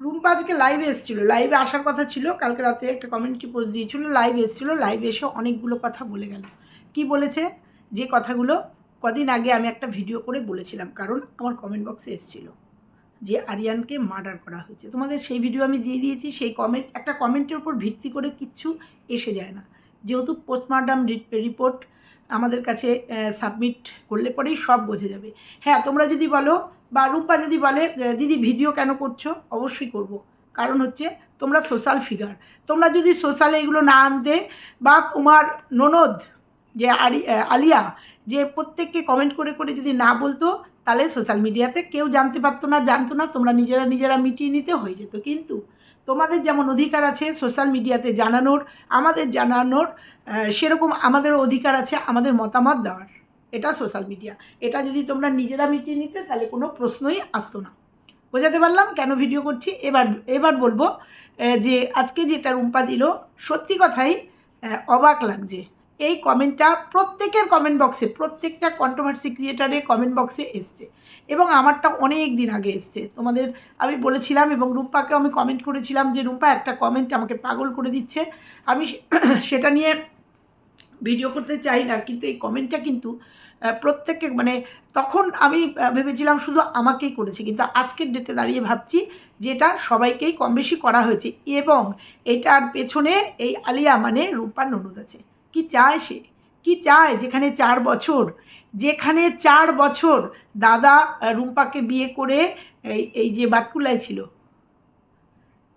রুম্পা আজকে লাইভে এসেছিল। লাইভে আসার কথা ছিল, কালকে রাতে একটা কমিউনিটি পোস্ট দিয়েছিল লাইভে এসেছিল লাইভে এসে অনেকগুলো কথা বলে গেল। কি বলেছে? যে কথাগুলো কদিন আগে আমি একটা ভিডিও করে বলেছিলাম, কারণ আমার কমেন্ট বক্সে এসেছিল যে আরিয়ানকে মার্ডার করা হয়েছে। তোমাদের সেই ভিডিও আমি দিয়ে দিয়েছি, সেই কমেন্ট একটা কমেন্টের উপর ভিত্তি করে কিচ্ছু এসে যায় না। যেহেতু পোস্টমর্টম রিপোর্ট আমাদের কাছে সাবমিট করলে পরেই সব বোঝা যাবে। হ্যাঁ তোমরা যদি বলো বা রূপা যদি বলে দিদি ভিডিও কেন করছ? অবশ্যই করব। কারণ হচ্ছে তোমরা সোশ্যাল ফিগার তোমরা যদি সোশ্যালে এগুলো না আনতে বা তোমার ননদ যে আলিয়া যে প্রত্যেককে কমেন্ট করে করে যদি না বলতো, তাহলে সোশ্যাল মিডিয়াতে কেউ জানতে পারতো না, জানতো না, তোমরা নিজেরা নিজেরা মিটিয়ে নিতে হয়ে যেত। কিন্তু তোমাদের যেমন অধিকার আছে সোশ্যাল মিডিয়াতে জানানোর, আমাদের জানানোর সেরকম আমাদেরও অধিকার আছে, আমাদের মতামত দেওয়ার। এটা সোশ্যাল মিডিয়া এটা যদি তোমরা নিজেরা মিটিয়ে নিতে, তাহলে কোনো প্রশ্নই আসতো না। বোঝাতে পারলাম কেন ভিডিও করছি? এবার এবার বলব যে আজকে যেটা রুম্পা দিল, সত্যি কথাই অবাক লাগছে। এই কমেন্টটা প্রত্যেকের কমেন্ট বক্সে প্রত্যেকটা কন্ট্রোভার্সি ক্রিয়েটারের কমেন্ট বক্সে এসছে। এবং আমারটা অনেক দিন আগে এসছে। তোমাদের আমি বলেছিলাম এবং রূপাকে আমি কমেন্ট করেছিলাম যে রূপা একটা কমেন্ট আমাকে পাগল করে দিচ্ছে। আমি সেটা নিয়ে ভিডিও করতে চাই না। কিন্তু এই কমেন্টটা কিন্তু প্রত্যেককে মানে তখন আমি ভেবেছিলাম শুধু আমাকেই করেছি, কিন্তু আজকের ডেটে দাঁড়িয়ে ভাবছি যেটা সবাইকেই কম বেশি করা হয়েছে এবং এটার পেছনে এই আলিয়া মানে রূপা ননদ আছে। কি চায় সে? কি চায় যেখানে চার বছর? যেখানে চার বছর দাদা রুম্পাকে বিয়ে করে এই এই যে বাতকুল্লায় ছিল।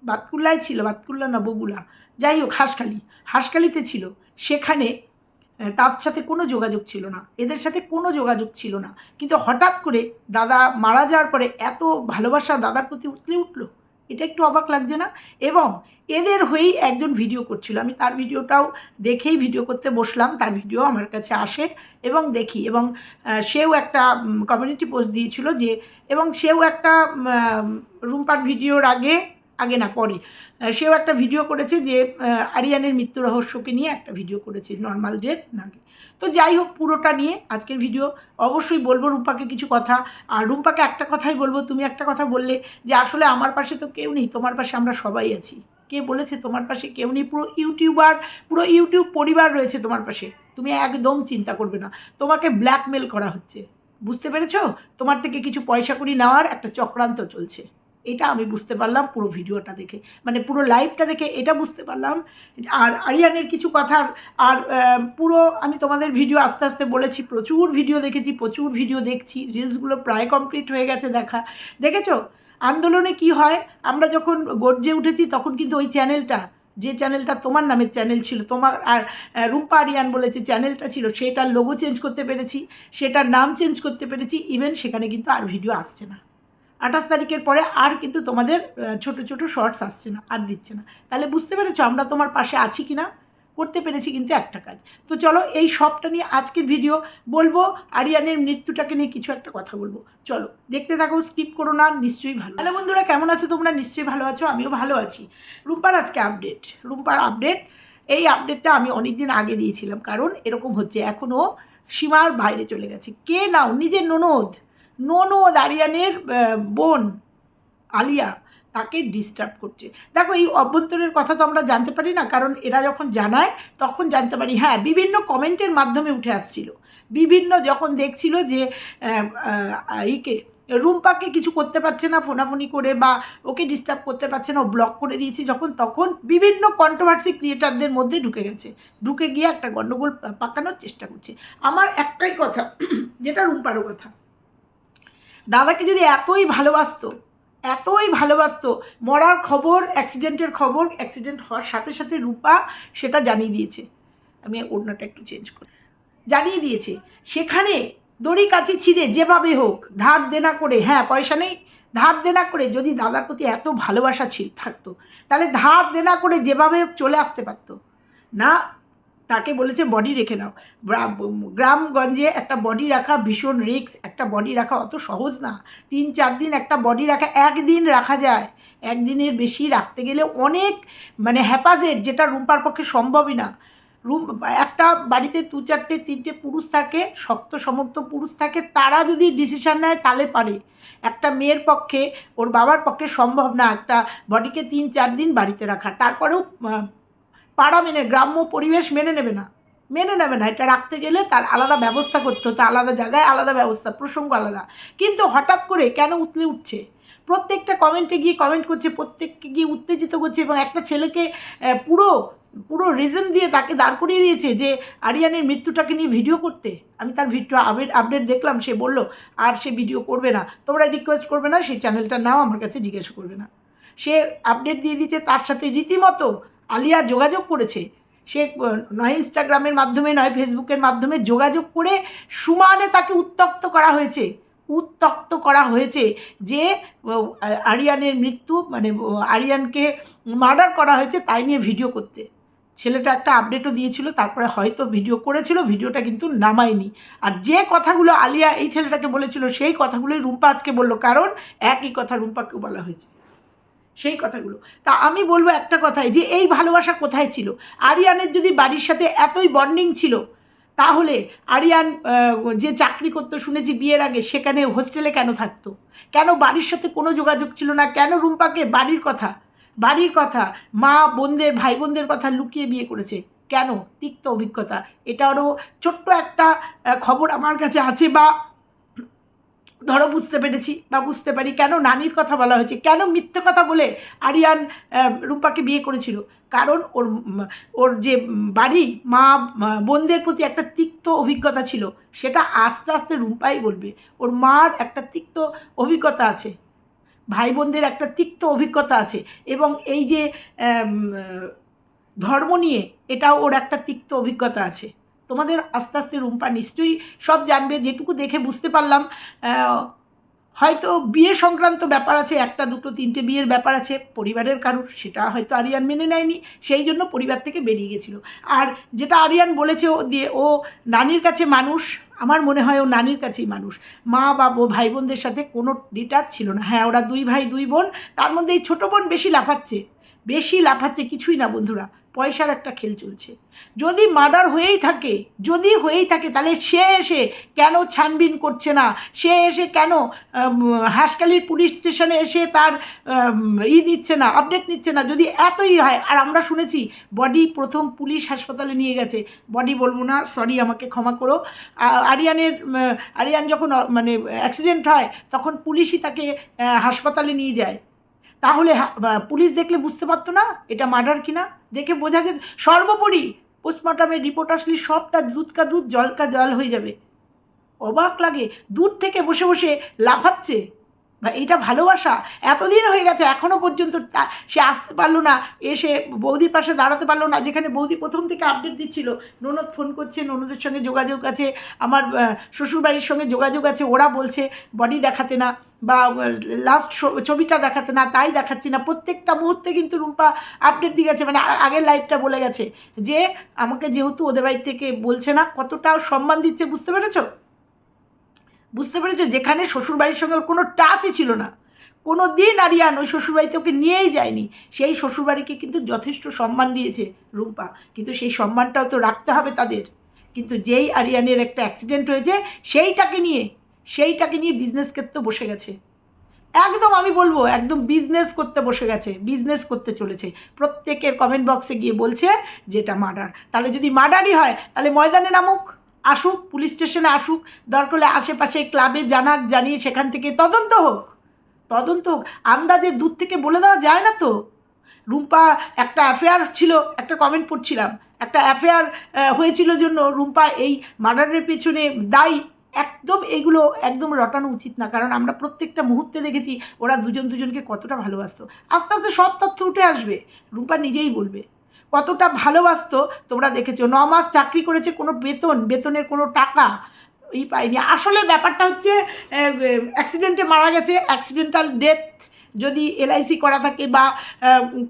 বাতকুল্লায় ছিল, বাতকুল্লা না বগুলা যাই হোক, হাঁসখালি। হাঁসখালিতে ছিল। সেখানে তার সাথে কোনো যোগাযোগ ছিল না। এদের সাথে কোনো যোগাযোগ ছিল না। কিন্তু হঠাৎ করে দাদা মারা যাওয়ার পরে এত ভালোবাসা দাদার প্রতি উতলে উঠল। এটা একটু অবাক লাগছে না? এবং এদের হয়েই একজন ভিডিও করছিল। আমি তার ভিডিওটাও দেখেই ভিডিও করতে বসলাম। তার ভিডিও আমার কাছে আসে এবং দেখি। এবং সেও একটা কমিউনিটি পোস্ট দিয়েছিল যে, এবং সেও একটা রুম্পার ভিডিওর আগে আগে না, পরে। সেও একটা ভিডিও করেছে যে আরিয়ানের মৃত্যু রহস্যকে নিয়ে একটা ভিডিও করেছে নর্মাল ডেথ নাকি তো যাই হোক, পুরোটা নিয়ে আজকের ভিডিও অবশ্যই বলব রূপাকে কিছু কথা। আর রুম্পাকে একটা কথাই বলব, তুমি একটা কথা বললে যে, আসলে আমার পাশে তো কেউ নেই, তোমার পাশে আমরা সবাই আছি। কে বলেছে তোমার পাশে কেউ নেই? পুরো ইউটিউবার পুরো ইউটিউব পরিবার রয়েছে তোমার পাশে। তুমি একদম চিন্তা করবে না। তোমাকে ব্ল্যাকমেল করা হচ্ছে। বুঝতে পেরেছ? তোমার থেকে কিছু পয়সা করি নেওয়ার একটা চক্রান্ত চলছে। এটা আমি বুঝতে পারলাম পুরো ভিডিওটা দেখে। মানে পুরো লাইভটা দেখে এটা বুঝতে পারলাম। আর আরিয়ানের কিছু কথার, আর পুরো আমি তোমাদের ভিডিও আস্তে আস্তে বলেছি, প্রচুর ভিডিও দেখেছি, প্রচুর ভিডিও দেখছি রিলসগুলো প্রায় কমপ্লিট হয়ে গেছে দেখা। দেখেছ? আন্দোলনে কি হয়? আমরা যখন গর্জে উঠেছি তখন কিন্তু ওই চ্যানেলটা যে চ্যানেলটা তোমার নামের চ্যানেল ছিল, তোমার আর রূপা আরিয়ান বলে যে চ্যানেলটা ছিল, সেটার লোগো চেঞ্জ করতে পেরেছি, সেটার নাম চেঞ্জ করতে পেরেছি ইভেন সেখানে কিন্তু আর ভিডিও আসছে না। আঠাশ তারিখের পরে আর কিন্তু তোমাদের ছোট ছোট শর্টস আসছে না, আর দিচ্ছে না। তাহলে বুঝতে পেরেছ আমরা তোমার পাশে আছি কি না করতে পেরেছি কিন্তু একটা কাজ। তো চলো এই সবটা নিয়ে আজকের ভিডিও বলব, আরিয়ানের মৃত্যুটাকে নিয়ে কিছু একটা কথা বলব। চলো, দেখতে থাকো স্কিপ করো না, নিশ্চয়ই ভালো। হ্যালো বন্ধুরা, কেমন আছো তোমরা? নিশ্চয়ই ভালো আছো, আমিও ভালো আছি। রুম্পার আজকে আপডেট রুম্পার আপডেট এই আপডেটটা আমি অনেক দিন আগে দিয়েছিলাম, কারণ এরকম হচ্ছে এখনও সীমার বাইরে চলে গেছে। কে নাও? নিজের ননদ। ননদ আরিয়ানের বোন আলিয়া তাকে ডিস্টার্ব করছে। দেখো, এই অভ্যন্তরের কথা তো আমরা জানতে পারি না, কারণ এরা যখন জানায়, তখন জানতে পারি হ্যাঁ বিভিন্ন কমেন্টের মাধ্যমে উঠে আসছিল। বিভিন্ন যখন দেখছিল যে ইকে, রুম্পাকে কিছু করতে পারছে না ফোনাফোনি করে বা ওকে ডিস্টার্ব করতে পারছে না, ও ব্লক করে দিয়েছি যখন, তখন বিভিন্ন কন্ট্রোভার্সি ক্রিয়েটারদের মধ্যে ঢুকে গেছে। ঢুকে গিয়ে একটা গণ্ডগোল পাকানোর চেষ্টা করছে। আমার একটাই কথা, যেটা রুম্পারও কথা দাদাকে যদি এতই ভালোবাসতো এতই ভালোবাসতো, মরার খবর অ্যাক্সিডেন্টের খবর অ্যাক্সিডেন্ট হওয়ার সাথে সাথে রূপা সেটা জানিয়ে দিয়েছে। আমি ওড়নাটা একটু চেঞ্জ করি। জানিয়ে দিয়েছে, সেখানে দড়ি কাছে ছিঁড়ে যেভাবে হোক, ধার দেনা করে হ্যাঁ পয়সা নেই, ধার দেনা করে যদি দাদার প্রতি এত ভালোবাসা ছিল থাকতো, তাহলে ধার দেনা করে যেভাবে হোক চলে আসতে পারতো। না তাকে বলেছে বডি রেখে গ্রাম- গ্রামগঞ্জে একটা বডি রাখা ভীষণ রিস্ক একটা বডি রাখা অত সহজ না। তিন চার দিন একটা বডি রাখা, একদিন রাখা যায়। একদিনের বেশি রাখতে গেলে অনেক মানে হ্যাপাজেট যেটা রুম্পার পক্ষে সম্ভবই না। রুম, একটা বাড়িতে দু চারটে, তিনটে পুরুষ থাকে, শক্ত সমর্থ পুরুষ থাকে, তারা যদি ডিসিশন নেয় তাহলে পারে। একটা মেয়ের পক্ষে, ওর বাবার পক্ষে সম্ভব না একটা বডিকে তিন চার দিন বাড়িতে রাখা। তারপরেও পাড়া মেনে, গ্রাম্য পরিবেশ মেনে নেবে না। মেনে নেবে না, এটা রাখতে গেলে তার আলাদা ব্যবস্থা করতে হতো, আলাদা জায়গায় আলাদা ব্যবস্থা, প্রসঙ্গ আলাদা। কিন্তু হঠাৎ করে কেন উতলে উঠছে? প্রত্যেকটা কমেন্টে গিয়ে কমেন্ট করছে, প্রত্যেককে গিয়ে উত্তেজিত করছে এবং একটা ছেলেকে পুরো পুরো রিজন দিয়ে তাকে দাঁড় করিয়ে দিয়েছে যে, আরিয়ানের মৃত্যুটাকে নিয়ে ভিডিও করতে। আমি তার ভিডিও আপডেট আপডেট দেখলাম, সে বলল, আর সে ভিডিও করবে না। তোমরা রিকোয়েস্ট করবে না, সেই চ্যানেলটার নাম আমার কাছে জিজ্ঞেস করবে না। সে আপডেট দিয়ে দিয়েছে, তার সাথে রীতিমতো আলিয়া যোগাযোগ করেছে। সে নয় ইনস্টাগ্রামের মাধ্যমে, নয় ফেসবুকের মাধ্যমে যোগাযোগ করে সুমানে তাকে উত্তক্ত করা হয়েছে। উত্তক্ত করা হয়েছে যে আরিয়ানের মৃত্যু মানে আরিয়ানকে মার্ডার করা হয়েছে তাই নিয়ে ভিডিও করতে। ছেলেটা একটা আপডেটও দিয়েছিল, তারপরে হয়তো ভিডিও করেছিল, ভিডিওটা কিন্তু নামায়নি। আর যে কথাগুলো আলিয়া এই ছেলেটাকে বলেছিল, সেই কথাগুলোই রুম্পা আজকে বলল, কারণ একই কথা রুম্পাকে বলা হয়েছে। সেই কথাগুলো। তা আমি বলব একটা কথাই, যে এই ভালোবাসা কোথায় ছিল? আরিয়ানের যদি বাড়ির সাথে এতই বন্ডিং ছিল, তাহলে আরিয়ান যে চাকরি করতো শুনেছি বিয়ের আগে, সেখানে হোস্টেলে কেন থাকতো? কেন বাড়ির সাথে কোনো যোগাযোগ ছিল না? কেন রুম্পাকে বাড়ির কথা বাড়ির কথা, মা, বোনদের ভাই বোনদের কথা লুকিয়ে বিয়ে করেছে? কেন? তিক্ত অভিজ্ঞতা। এটারও ছোট্ট একটা খবর আমার কাছে আছে বা ধরো বুঝতে পেরেছি বা বুঝতে পারি কেন নানির কথা বলা হয়েছে, কেন মিথ্যে কথা বলে আরিয়ান রূপাকে বিয়ে করেছিল। কারণ ওর ওর যে বাড়ি, মা বোনদের প্রতি একটা তিক্ত অভিজ্ঞতা ছিল। সেটা আস্তে আস্তে রূপাই বলবে। ওর মার একটা তিক্ত অভিজ্ঞতা আছে। ভাই বোনদের একটা তিক্ত অভিজ্ঞতা আছে। এবং এই যে ধর্ম নিয়ে এটাও ওর একটা তিক্ত অভিজ্ঞতা আছে। তোমাদের আস্তে আস্তে রুম্পা নিশ্চয়ই সব জানবে, যেটুকু দেখে বুঝতে পারলাম। হয়তো বিয়ে সংক্রান্ত ব্যাপার আছে, একটা, দুটো, তিনটে বিয়ের ব্যাপার আছে, পরিবারের কারোর, সেটা হয়তো আরিয়ান মেনে নেয়নি, সেই জন্য পরিবার থেকে বেরিয়ে গেছিল। আর যেটা আরিয়ান বলেছে ও দিয়ে, ও নানির কাছে মানুষ, আমার মনে হয় ও নানির কাছেই মানুষ। মা বা ভাই বোনদের সাথে কোনো ডিটাচ ছিল না। হ্যাঁ ওরা দুই ভাই, দুই বোন, তার মধ্যে এই ছোটো বোন বেশি লাফাচ্ছে বেশি লাফাচ্ছে কিছুই না বন্ধুরা। পয়সার একটা খেল চলছে। যদি মার্ডার হয়েই থাকে যদি হয়েই থাকে তাহলে সে এসে কেন ছানবিন করছে না? সে এসে কেন আম, হাঁসখালির পুলিশ স্টেশনে এসে তার ই দিচ্ছে না আপডেট নিচ্ছে না? যদি এতই হয় আর আমরা শুনেছি বডি প্রথম পুলিশ হাসপাতালে নিয়ে গেছে। বডি বলব না সরি আমাকে ক্ষমা করো। আরিয়ানের আরিয়ান যখন মানে অ্যাক্সিডেন্ট হয় তখন পুলিশই তাকে হাসপাতালে নিয়ে যায়। তাহলে পুলিশ দেখলে বুঝতে পারতো না এটা মার্ডার কিনা। দেখে বোঝা যায় সর্বোপরি পোস্টমর্টমের রিপোর্ট আসলে সবটা দুধ কা দুধ জল কা জল হয়ে যাবে। অবাক লাগে, দূর থেকে বসে বসে লাফাচ্ছে। বা, এটা ভালোবাসা? এতদিন হয়ে গেছে এখনও পর্যন্ত সে আসতে পারল না, এসে বৌদির পাশে দাঁড়াতে পারল না, যেখানে বৌদি প্রথম থেকে আপডেট দিচ্ছিল। ননদ ফোন করছে, ননদের সঙ্গে যোগাযোগ আছে, আমার শ্বশুরবাড়ির সঙ্গে যোগাযোগ আছে, ওরা বলছে বডি দেখাতে না। বা লাস্ট ছবিটা দেখাতে না, তাই দেখাচ্ছি না। প্রত্যেকটা মুহূর্তে কিন্তু রুম্পা আপডেট দিয়ে গেছে। মানে আগের লাইফটা বলে গেছে যে, আমাকে যেহেতু ওদের বাড়ি থেকে বলছে না কতটা সম্মান দিচ্ছে, বুঝতে পেরেছ? বুঝতে পেরেছ? যেখানে শ্বশুরবাড়ির সঙ্গে ওর কোনো টাচই ছিল না। কোনো দিন আরিয়ান ওই শ্বশুরবাড়িতে ওকে নিয়েই যায়নি। সেই শ্বশুরবাড়িকে কিন্তু যথেষ্ট সম্মান দিয়েছে রুম্পা কিন্তু সেই সম্মানটাও তো রাখতে হবে তাদের। কিন্তু যেই আরিয়ানের একটা অ্যাক্সিডেন্ট হয়েছে, সেইটাকে নিয়ে সেইটাকে নিয়ে বিজনেস করতে বসে গেছে। একদম আমি বলব, একদম বিজনেস করতে বসে গেছে বিজনেস করতে চলেছে। প্রত্যেকের কমেন্ট বক্সে গিয়ে বলছে যে এটা মার্ডার তাহলে যদি মার্ডারই হয়, তাহলে ময়দানে নামুক, আসুক পুলিশ স্টেশনে আসুক, দরকার হলে আশেপাশে ক্লাবে জানাক, জানিয়ে সেখান থেকে তদন্ত হোক। তদন্ত হোক। আন্দাজে দূর থেকে বলে দেওয়া যায় না তো। রুম্পা একটা অ্যাফেয়ার ছিল, একটা কমেন্ট পড়ছিলাম। একটা অ্যাফেয়ার হয়েছিল জন্য রুম্পা এই মার্ডারের পেছনে দায়ী। একদম এগুলো একদম রটানো উচিত না। কারণ আমরা প্রত্যেকটা মুহূর্তে দেখেছি ওরা দুজন দুজনকে কতটা ভালোবাসতো। আস্তে আস্তে সব তথ্য উঠে আসবে, রূপা নিজেই বলবে। কতটা ভালোবাসতো তোমরা দেখেছ, ন মাস চাকরি করেছে কোনো বেতন, বেতনের কোনো টাকা এই পাইনি আসলে ব্যাপারটা হচ্ছে অ্যাক্সিডেন্টে মারা গেছে অ্যাক্সিডেন্টাল ডেথ যদি এলআইসি করা থাকে বা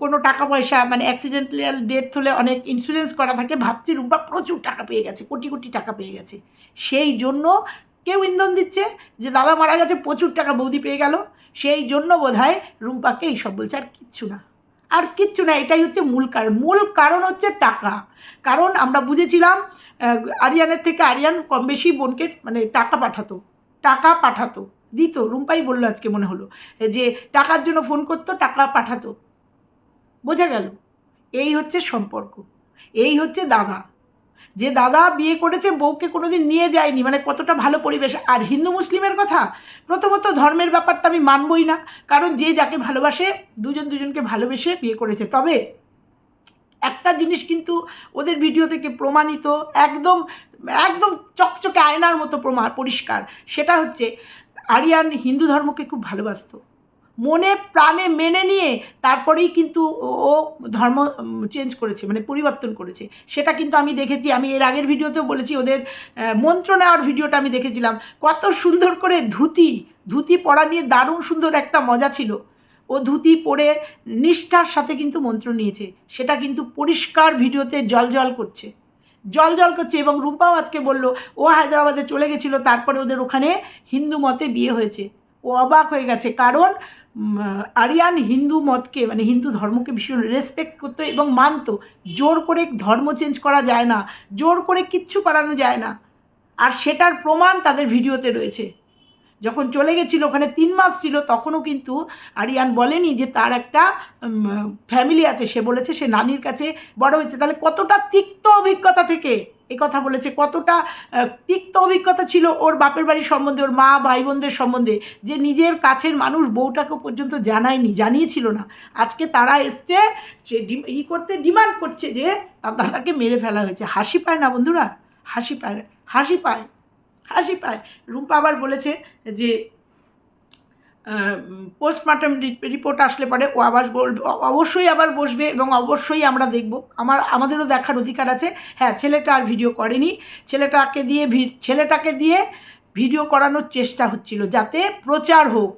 কোনো টাকা পয়সা মানে অ্যাক্সিডেন্টাল ডেথ হলে অনেক ইন্স্যুরেন্স করা থাকে, ভাবছি রুম্পা প্রচুর টাকা পেয়ে গেছে, কোটি কোটি টাকা পেয়ে গেছে। সেই জন্য কেউ ইন্ধন দিচ্ছে যে, দাদা মারা গেছে, প্রচুর টাকা বৌদি পেয়ে গেল। সেই জন্য বোধ হয় রুম্পাকে এইসব বলছে, আর কিচ্ছু না। আর কিচ্ছু না, এটাই হচ্ছে মূল কারণ। মূল কারণ হচ্ছে টাকা। কারণ আমরা বুঝেছিলাম আরিয়ানের থেকে আরিয়ান কম বেশি বোনকে মানে টাকা পাঠাতো। টাকা পাঠাতো। দিত, রুম্পাই বলল আজকে মনে হলো, যে টাকার জন্য ফোন করতো, টাকা পাঠাতো। বোঝা গেল, এই হচ্ছে সম্পর্ক, এই হচ্ছে দাদা। যে দাদা বিয়ে করেছে, বউকে কোনোদিন নিয়ে যায়নি মানে কতটা ভালো পরিবেশ। আর হিন্দু মুসলিমের কথা, প্রথমত ধর্মের ব্যাপারটা আমি মানবই না, কারণ যে যাকে ভালোবাসে, দুজন দুজনকে ভালোবেসে বিয়ে করেছে। তবে একটা জিনিস কিন্তু ওদের ভিডিও থেকে প্রমাণিত, একদম একদম চকচকে আয়নার মতো প্রমাণ, পরিষ্কার। সেটা হচ্ছে আরিয়ান হিন্দু ধর্মকে খুব ভালোবাসতো। মনে, প্রাণে মেনে নিয়ে তারপরেই কিন্তু ও- ধর্ম চেঞ্জ করেছে মানে পরিবর্তন করেছে। সেটা কিন্তু আমি দেখেছি। আমি এর আগের ভিডিওতেও বলেছি, ওদের মন্ত্র নেওয়ার ভিডিওটা আমি দেখেছিলাম। কত সুন্দর করে ধুতি ধুতি পরা নিয়ে দারুণ সুন্দর একটা মজা ছিল। ও ধুতি পরে নিষ্ঠার সাথে কিন্তু মন্ত্র নিয়েছে। সেটা কিন্তু পরিষ্কার ভিডিওতে জল জল করছে। জল জল করছে এবং রূপাও আজকে বলল, ও হায়দ্রাবাদে চলে গেছিল, তারপরে ওদের ওখানে হিন্দু মতে বিয়ে হয়েছে। ও অবাক হয়ে গেছে, কারণ আরিয়ান হিন্দু মতকে মানে হিন্দু ধর্মকে ভীষণ রেসপেক্ট করতো এবং মানত। জোর করে ধর্ম চেঞ্জ করা যায় না, জোর করে কিচ্ছু করানো যায় না। আর সেটার প্রমাণ তাদের ভিডিওতে রয়েছে। যখন চলে গেছিল, ওখানে তিন মাস ছিল, তখনও কিন্তু আরিয়ান বলেনি যে তার একটা ফ্যামিলি আছে। সে বলেছে সে নানির কাছে বড় হয়েছে। তাহলে কতটা তিক্ত অভিজ্ঞতা থেকে এ কথা বলেছে, কতটা তিক্ত অভিজ্ঞতা ছিল ওর বাপের বাড়ির সম্বন্ধে, ওর মা ভাই বোনদের সম্বন্ধে, যে নিজের কাছের মানুষ বউটাকে পর্যন্ত জানায়নি, জানিয়েছিল না। আজকে তারা এসছে সে ই করতে ডিমান্ড করছে যে তার দাদাকে মেরে ফেলা হয়েছে। হাসি পায় না বন্ধুরা? হাসি পায় হাসি পায়। হাসি পায়। রুম্পা আবার বলেছে যে পোস্টমর্টম রিপোর্ট আসলে পরে ও আবার বলবে অবশ্যই আবার বসবে এবং অবশ্যই আমরা দেখব। আমার, আমাদেরও দেখার অধিকার আছে। হ্যাঁ ছেলেটা আর ভিডিও করেনি। ছেলেটাকে দিয়ে ছেলেটাকে দিয়ে ভিডিও করানোর চেষ্টা হচ্ছিল যাতে প্রচার হোক।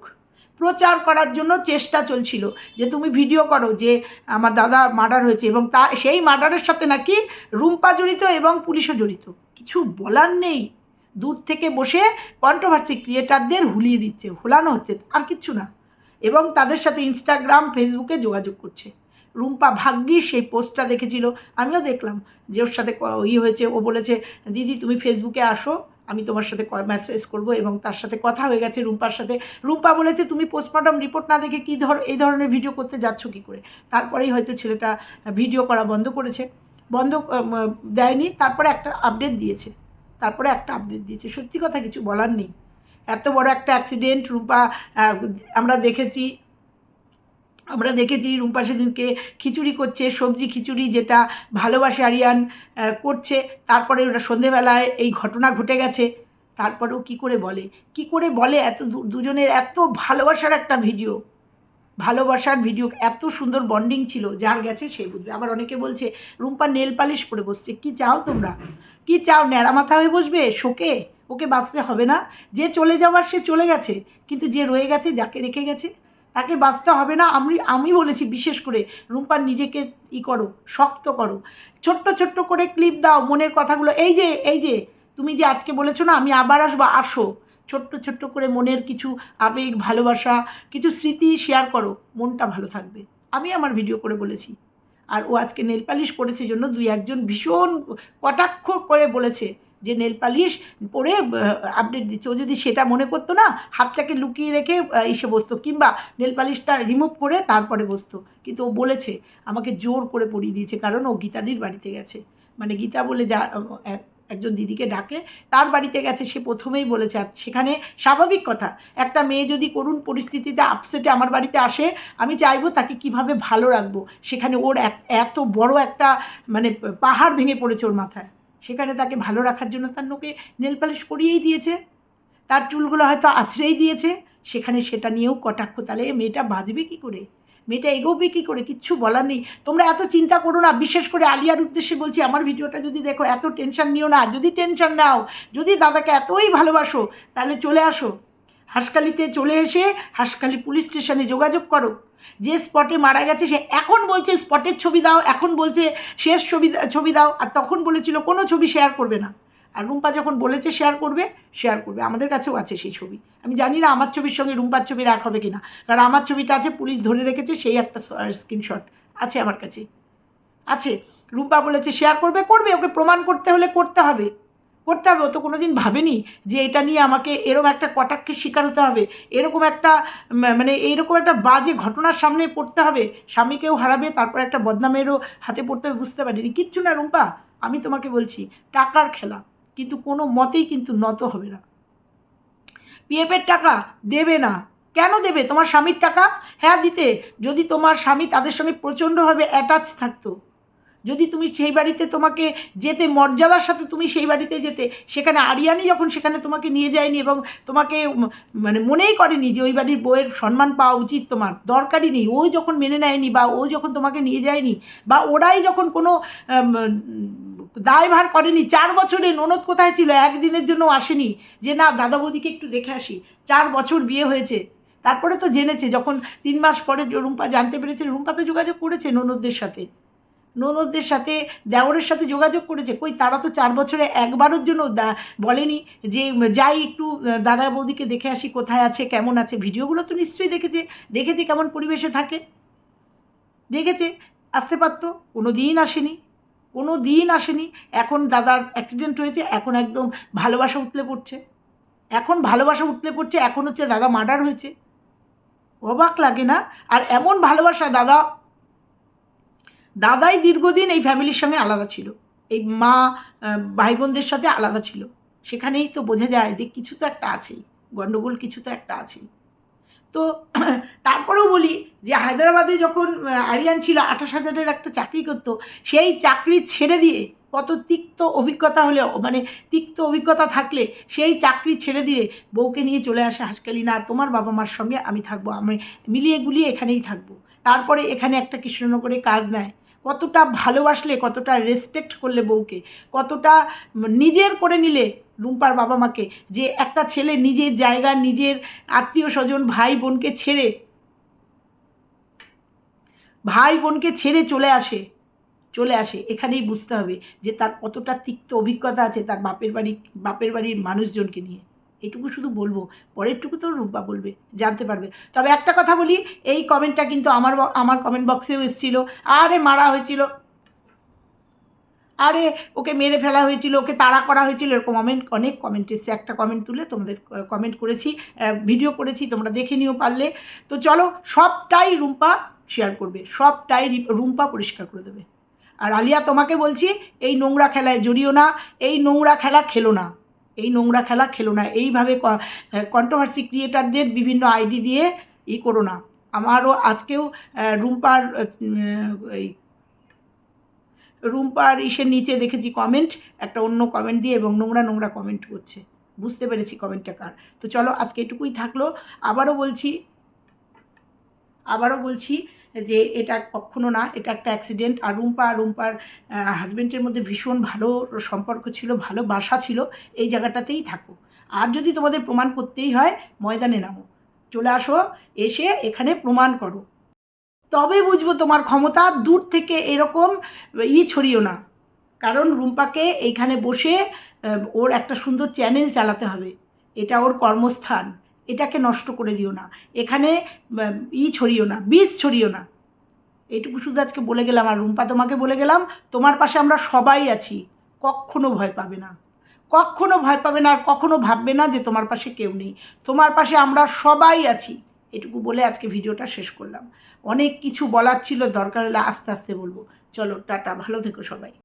প্রচার করার জন্য চেষ্টা চলছিল যে তুমি ভিডিও করো যে আমার দাদা মার্ডার হয়েছে এবং তা সেই মার্ডারের সাথে নাকি রুম্পা জড়িত এবং পুলিশও জড়িত। কিছু বলার নেই। দূর থেকে বসে কন্ট্রোভার্সি ক্রিয়েটারদের হুলিয়ে দিচ্ছে, হুলানো হচ্ছে, আর কিচ্ছু না। এবং তাদের সাথে ইনস্টাগ্রাম ফেসবুকে যোগাযোগ করছে। রুম্পা ভাগ্যি সেই পোস্টটা দেখেছিল। আমিও দেখলাম যে ওর সাথে ইয়ে হয়েছে, ও বলেছে, দিদি, তুমি ফেসবুকে আসো, আমি তোমার সাথে মেসেজ করব। এবং তার সাথে কথা হয়ে গেছে রুম্পার সাথে। রুম্পা বলেছে, তুমি পোস্টমর্টম রিপোর্ট না দেখে কী ধর এই ধরনের ভিডিও করতে যাচ্ছ কী করে? তারপরেই হয়তো ছেলেটা ভিডিও করা বন্ধ করেছে। বন্ধ দেয়নি, তারপরে একটা আপডেট দিয়েছে। তারপরে একটা আপডেট দিয়েছে। সত্যি কথা কিছু বলার নেই। এত বড় একটা অ্যাক্সিডেন্ট রূপা আমরা দেখেছি আমরা দেখেছি রুম্পা সেদিনকে খিচুড়ি করছে, সবজি খিচুড়ি যেটা ভালোবাসে আরিয়ান করছে। তারপরে ওটা সন্ধেবেলায় এই ঘটনা ঘটে গেছে। তারপরেও কি করে বলে? কি করে বলে এত দুজনের এত ভালোবাসার একটা ভিডিও ভালোবাসার ভিডিও এত সুন্দর বন্ডিং ছিল, যার গেছে সে বুঝবে। আবার অনেকে বলছে, রুম্পা নেল পালিশ পরে বসছে, কি চাও তোমরা? কি চাও? ন্যাড়া মাথা হয়ে বসবে? শোকে? ওকে বাঁচতে হবে না। যে চলে যাওয়ার সে চলে গেছে। কিন্তু যে রয়ে গেছে, যাকে রেখে গেছে, তাকে বাঁচতে হবে না। আমি আমি বলেছি, বিশেষ করে রুম্পার নিজেকে ই করো, শক্ত করো। ছোট্ট ছোট্ট করে ক্লিপ দাও মনের কথাগুলো। এই যে এই যে, তুমি যে আজকে বলেছ না, আমি আবার আসব, আসো। ছোট্ট ছোট্ট করে মনের কিছু আবেগ, ভালোবাসা, কিছু স্মৃতি শেয়ার করো, মনটা ভালো থাকবে। আমি আমার ভিডিও করে বলেছি। আর ও আজকে নেল পালিশ জন্য দুই একজন ভীষণ কটাক্ষ করে বলেছে যে নেল পালিশ পরে আপডেট দিচ্ছে। ও যদি সেটা মনে করতো না, হাতটাকে লুকিয়ে রেখে এসে বসতো কিংবা নেল পালিশটা রিমুভ করে তারপরে বসতো। কিন্তু ও বলেছে, আমাকে জোর করে পরিয়ে দিয়েছে কারণ ও গীতাদির বাড়িতে গেছে। মানে গীতা বলে যা একজন দিদিকে ডাকে, তার বাড়িতে গেছে, সে প্রথমেই বলেছে, আর সেখানে স্বাভাবিক কথা, একটা মেয়ে যদি করুণ পরিস্থিতিতে আপসেটে আমার বাড়িতে আসে, আমি চাইব তাকে কীভাবে ভালো রাখব? সেখানে ওর এত বড় একটা মানে পাহাড় ভেঙে পড়েছে ওর মাথায়। সেখানে তাকে ভালো রাখার জন্য তার নোকে নেল পালিশ পরিয়েই দিয়েছে। তার চুলগুলো হয়তো আছড়েই দিয়েছে। সেখানে সেটা নিয়েও কটাক্ষ, তাহলে মেয়েটা বাঁচবে কী করে? মেয়েটা এগোবে কী করে? কিচ্ছু বলার নেই। তোমরা এত চিন্তা করো না। বিশেষ করে আলিয়ার উদ্দেশ্যে বলছি, আমার ভিডিওটা যদি দেখো, এত টেনশন নিও না। যদি টেনশন নাও, যদি দাদাকে এতই ভালোবাসো, তাহলে চলে আসো। হাসকালিতে চলে এসে হাসকালি পুলিশ স্টেশনে যোগাযোগ করো। যে স্পটে মারা গেছে, সে এখন বলছে স্পটের ছবি দাও, এখন বলছে, শেষ ছবি ছবি দাও। আর তখন বলেছিল, কোনো ছবি শেয়ার করবে না। আর রুম্পা যখন বলেছে শেয়ার করবে শেয়ার করবে। আমাদের কাছেও আছে সেই ছবি। আমি জানি না আমার ছবির সঙ্গে রুম্পার ছবি এক হবে কিনা। কারণ আমার ছবিটা আছে, পুলিশ ধরে রেখেছে, সেই একটা স্ক্রিনশট আছে আমার কাছে। আছে। রুম্পা বলেছে শেয়ার করবে করবে। ওকে প্রমাণ করতে হলে করতে হবে। করতে হবে। ও তো কোনো দিন ভাবেনি যে এটা নিয়ে আমাকে এরকম একটা কটাক্ষের শিকার হতে হবে। এরকম একটা মানে এইরকম একটা বাজে ঘটনার সামনে পড়তে হবে। স্বামীকেও হারাবে, তারপর একটা বদনামেরও হাতে পড়তে হবে, বুঝতে পারিনি। কিচ্ছু না রুম্পা। আমি তোমাকে বলছি, টাকার খেলা। কিন্তু কোনো মতেই কিন্তু নত হবে না। পিএফের টাকা দেবে না। কেন দেবে? তোমার স্বামীর টাকা? হ্যাঁ দিতে। যদি তোমার স্বামী তাদের সঙ্গে প্রচণ্ডভাবে অ্যাটাচ থাকতো যদি তুমি সেই বাড়িতে তোমাকে যেতে, মর্যাদার সাথে তুমি সেই বাড়িতে যেতে, সেখানে আরিয়ানি যখন সেখানে তোমাকে নিয়ে যায়নি এবং তোমাকে মানে মনেই করেনি যে ওই বাড়ির বইয়ের সম্মান পাওয়া উচিত তোমার, দরকারই নেই। ও যখন মেনে নেয়নি বা ও যখন তোমাকে নিয়ে যায়নি বা ওরাই যখন কোনো দায়ভার করেনি, চার বছরে ননদ কোথায় ছিল? একদিনের জন্য আসেনি। যে না, দাদা বৌদিকে একটু দেখে আসি। চার বছর বিয়ে হয়েছে। তারপরে তো জেনেছে, যখন তিন মাস পরে রুম্পা জানতে পেরেছে, রুম্পা তো যোগাযোগ করেছে ননদদের সাথে। ননদদের সাথে, দেওরের সাথে যোগাযোগ করেছে। কই, তারা তো চার বছরে একবারের জন্য বলেনি যে, যাই একটু দাদা বৌদিকে দেখে আসি কোথায় আছে, কেমন আছে। ভিডিওগুলো তো নিশ্চয়ই দেখেছে দেখেছে কেমন পরিবেশে থাকে। দেখেছে, আসতে পারতো, কোনো দিন আসেনি, কোনো দিন আসেনি। এখন দাদার অ্যাক্সিডেন্ট হয়েছে, এখন একদম ভালোবাসা উতলে পড়ছে। এখন ভালোবাসা উতলে পড়ছে, এখন হচ্ছে দাদা মার্ডার হয়েছে। অবাক লাগে না? আর এমন ভালোবাসা দাদা দাদাই দীর্ঘদিন এই ফ্যামিলির সঙ্গে আলাদা ছিল। এই মা ভাই বোনদের সাথে আলাদা ছিল। সেখানেই তো বোঝা যায় যে কিছু তো একটা আছেই গণ্ডগোল কিছু তো একটা আছেই। তো তারপরেও বলি যে হায়দ্রাবাদে যখন আরিয়ান ছিল, আঠাশ হাজারের একটা চাকরি করতো, সেই চাকরি ছেড়ে দিয়ে কত তিক্ত অভিজ্ঞতা হলেও মানে তিক্ত অভিজ্ঞতা থাকলে সেই চাকরি ছেড়ে দিয়ে বউকে নিয়ে চলে আসে হাসকালি না, তোমার বাবা মার সঙ্গে আমি থাকব, আমি মিলিয়ে গুলিয়ে এখানেই থাকব। তারপরে এখানে একটা কৃষ্ণনগরে কাজ নেয়। কতটা ভালোবাসলে, কতটা রেসপেক্ট করলে বউকে, কতটা নিজের করে নিলে রুম্পার বাবা মাকে, যে একটা ছেলে নিজের জায়গা, নিজের আত্মীয় স্বজন, ভাই বোনকে ছেড়ে, ভাই বোনকে ছেড়ে চলে আসে চলে আসে, এখানেই বুঝতে হবে যে তার কতটা তিক্ত অভিজ্ঞতা আছে তার বাপের বাড়ি, বাপের বাড়ির মানুষজনকে নিয়ে। এটুকু শুধু বলব, পরেরটুকু তো রূপা বলবে, জানতে পারবে। তবে একটা কথা বলি, এই কমেন্টটা কিন্তু আমার আমার কমেন্ট বক্সেও এসেছিল। আরে মারা হয়েছিল। আরে ওকে মেরে ফেলা হয়েছিল, ওকে তাড়া করা হয়েছিল, এরকম কমেন্ট অনেক কমেন্ট এসছে। একটা কমেন্ট তুলে তোমাদের কমেন্ট করেছি ভিডিও করেছি, তোমরা দেখে নিও পারলে। তো চলো, সবটাই রুম্পা শেয়ার করবে, সবটাই রুম্পা পরিষ্কার করে দেবে। আর আলিয়া, তোমাকে বলছি, এই নোংরা খেলায় জড়িও না, এই নোংরা খেলা খেলো না। এই নোংরা খেলা খেলো না। এইভাবে কন্ট্রোভার্সি ক্রিয়েটারদের বিভিন্ন আইডি দিয়ে ই করো না। আমারও আজকেও রুম্পার এই, রুম্পার ইসের নিচে দেখেছি কমেন্ট একটা অন্য কমেন্ট দিয়ে এবং নোংরা নোংরা কমেন্ট করছে বুঝতে পেরেছি কমেন্টটা কার। তো চলো আজকে এটুকুই থাকল। আবারও বলছি আবারও বলছি যে এটা কখনো না, এটা একটা অ্যাক্সিডেন্ট আর রুম্পা আর রুম্পার হাজব্যান্ডের মধ্যে ভীষণ ভালো সম্পর্ক ছিল, ভালো বাসা ছিল, এই জায়গাটাতেই থাকো। আর যদি তোমাদের প্রমাণ করতেই হয়, ময়দানে নামো। চলে আসো, এসে এখানে প্রমাণ করো। তবে বুঝব তোমার ক্ষমতা দূর থেকে এরকম ই ছড়িও না। কারণ রুম্পাকে এইখানে বসে ওর একটা সুন্দর চ্যানেল চালাতে হবে। এটা ওর কর্মস্থান। এটাকে নষ্ট করে দিও না। এখানে ই ছড়িও না, বিষ ছড়িও না। এইটুকু শুধু আজকে বলে গেলাম আর রুম্পা তোমাকে বলে গেলাম, তোমার পাশে আমরা সবাই আছি। কখনো ভয় পাবে না। কখনো ভয় পাবে না আর কখনো ভাববে না যে তোমার পাশে কেউ নেই। তোমার পাশে আমরা সবাই আছি। এটুকু বলে আজকে ভিডিওটা শেষ করলাম। অনেক কিছু বলার ছিল, দরকার হলে আস্তে আস্তে বলব। চলো, টাটা, ভালো থেকো সবাই।